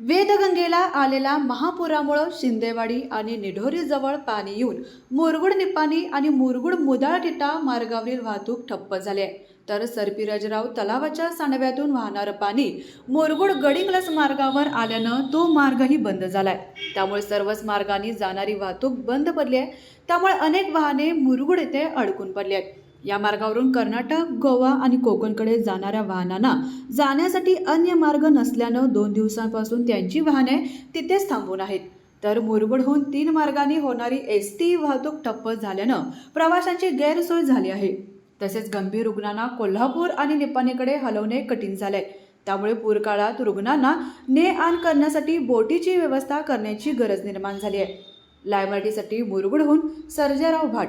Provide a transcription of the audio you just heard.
वेदगंगेला आलेल्या महापुरामुळं शिंदेवाडी आणि निढोरीजवळ पाणी येऊन मुरगुड निपाणी आणि मुरगुड मुदाळटिटा मार्गावरील वाहतूक ठप्प झाली आहे तर सरपिराजराव तलावाच्या सांडव्यातून वाहणारं पाणी मोरगुड गडिंगलस मार्गावर आल्यानं तो मार्गही बंद झालाय. त्यामुळे सर्वच मार्गाने जाणारी वाहतूक बंद पडली आहे त्यामुळे अनेक वाहने मुरगुड येथे अडकून पडली आहेत या मार्गावरून कर्नाटक गोवा आणि कोकणकडे जाणाऱ्या वाहनांना जाण्यासाठी अन्य मार्ग नसल्यानं दोन दिवसांपासून त्यांची वाहने तिथेच थांबून आहेत. तर मुरगुडहून तीन मार्गांनी होणारी एस टी वाहतूक ठप्प झाल्यानं प्रवाशांची गैरसोय झाली आहे. तसेच गंभीर रुग्णांना कोल्हापूर आणि निपाणीकडे हलवणे कठीण झाले त्यामुळे पूरकाळात रुग्णांना ने आण करण्यासाठी बोटीची व्यवस्था करण्याची गरज निर्माण झाली आहे. लाय मुरगुडहून सर्जेराव भाट